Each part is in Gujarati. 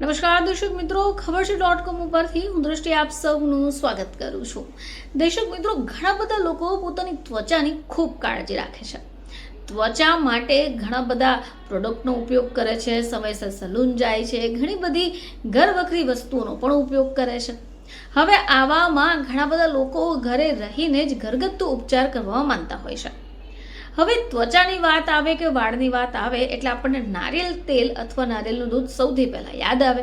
નમસ્કાર, દર્શક મિત્રો, ખબર છે ડોટ કોમ ઉપરથી હું દ્રષ્ટિ આપ સૌનું સ્વાગત કરું છું. દર્શક મિત્રો, ઘણા બધા લોકો પોતાની ત્વચાની ખૂબ કાળજી રાખે છે. ત્વચા માટે ઘણા બધા પ્રોડક્ટનો ઉપયોગ કરે છે, સમયસર સલૂન જાય છે, ઘણી બધી ઘરવખરી વસ્તુઓનો પણ ઉપયોગ કરે છે. હવે આવામાં ઘણા બધા લોકો ઘરે રહીને જ ઘરગથ્થુ ઉપચાર કરવા માનતા હોય છે. હવે ત્વચાની વાત આવે કે વાળની વાત આવે એટલે આપણને નારિયેલ તેલ અથવા નારિયેળનું દૂધ સૌથી પહેલાં યાદ આવે.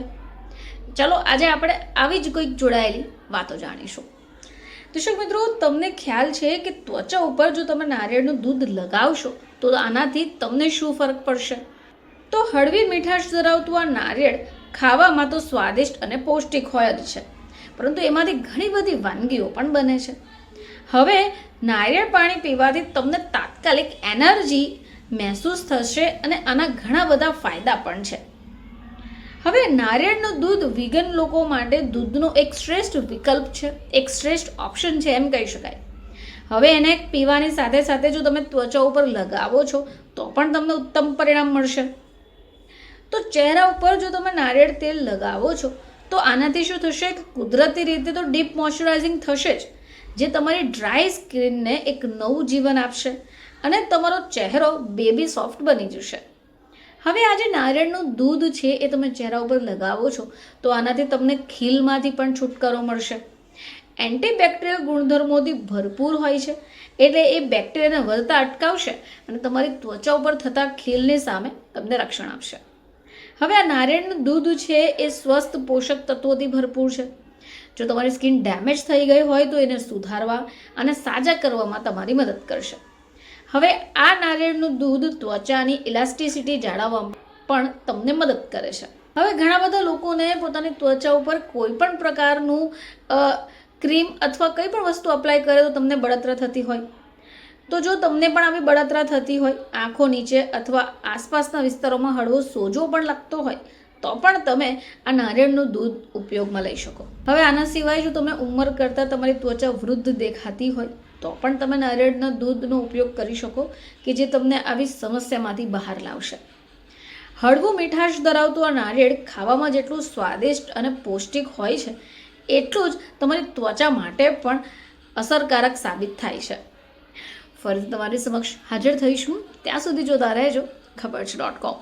ચલો આજે આપણે આવી જ કોઈક જોડાયેલી વાતો જાણીશું. દર્શક મિત્રો, તમને ખ્યાલ છે કે ત્વચા ઉપર જો તમે નારિયેળનું દૂધ લગાવશો, તો આનાથી તમને શું ફરક પડશે? તો હળવી મીઠાશ ધરાવતું આ નારિયેળ ખાવામાં તો સ્વાદિષ્ટ અને પૌષ્ટિક હોય જ છે. પરંતુ એમાંથી ઘણી બધી વાનગીઓ પણ બને છે. હવે નારિયેળ પાણી પીવાથી તમને તાત્કાલિક એનર્જી મહેસૂસ થશે અને આના ઘણા બધા ફાયદા પણ છે. હવે નારિયેળનું દૂધ વિગન લોકો માટે દૂધનો એક શ્રેષ્ઠ વિકલ્પ છે, એક શ્રેષ્ઠ ઓપ્શન છે એમ કહી શકાય. હવે એને પીવાની સાથે સાથે જો તમે ત્વચા ઉપર લગાવો છો, તો પણ તમને ઉત્તમ પરિણામ મળશે. તો ચહેરા ઉપર જો તમે નારિયેળ તેલ લગાવો છો, તો આનાથી શું થશે? કે કુદરતી રીતે તો ડીપ મોઇશ્ચરાઇઝિંગ થશે જ. જે તમારી ડ્રાય સ્કિનને એક નવું જીવન આપશે અને તમારો ચહેરો બેબી સોફ્ટ બની જશે. હવે આ જે નારિયેળનું દૂધ છે એ તમે ચહેરા ઉપર લગાવો છો, તો આનાથી તમને ખીલમાંથી પણ છુટકારો મળશે. એન્ટીબેક્ટેરિયલ ગુણધર્મોથી ભરપૂર હોય છે, એટલે એ બેક્ટેરિયાને વધતા અટકાવશે અને તમારી ત્વચા ઉપર થતા ખીલની સામે તમને રક્ષણ આપશે. હવે આ નારિયેળનું દૂધ છે એ સ્વસ્થ પોષક તત્વોથી ભરપૂર છે. જો તમારી સ્કિન ડેમેજ થઈ ગઈ હોય તો એને સુધારવા અને સાજા કરવામાં તમારી મદદ કરશે. હવે આ નારિયેળનું દૂધ ત્વચાની ઇલાસ્ટિસિટી જાળવવામાં પણ તમને મદદ કરે છે. હવે ઘણા બધા લોકોને પોતાની ત્વચા ઉપર કોઈ પણ પ્રકારનું ક્રીમ અથવા કંઈ પણ વસ્તુ અપ્લાય કરે તો તમને બળતરા થતી હોય. તો જો તમને પણ આવી બળતરા થતી હોય, આંખો નીચે અથવા આસપાસના વિસ્તારોમાં હળવો સોજો પણ લાગતો હોય તો પણ તમે આ નારિયેળનું દૂધ ઉપયોગમાં લઈ શકો. હવે આના સિવાય જો તમે ઉંમર કરતાં તમારી ત્વચા વૃદ્ધ દેખાતી હોય, તો પણ તમે નારિયેળના દૂધનો ઉપયોગ કરી શકો કે જે તમને આવી સમસ્યામાંથી બહાર લાવશે. હળવું મીઠાશ ધરાવતું આ નારિયેળ ખાવામાં જેટલું સ્વાદિષ્ટ અને પૌષ્ટિક હોય છે, એટલું જ તમારી ત્વચા માટે પણ અસરકારક સાબિત થાય છે. ફરી તમારી સમક્ષ હાજર થઈશું. ત્યાં સુધી જોતા રહેજો. ખબર છે ડોટ કોમ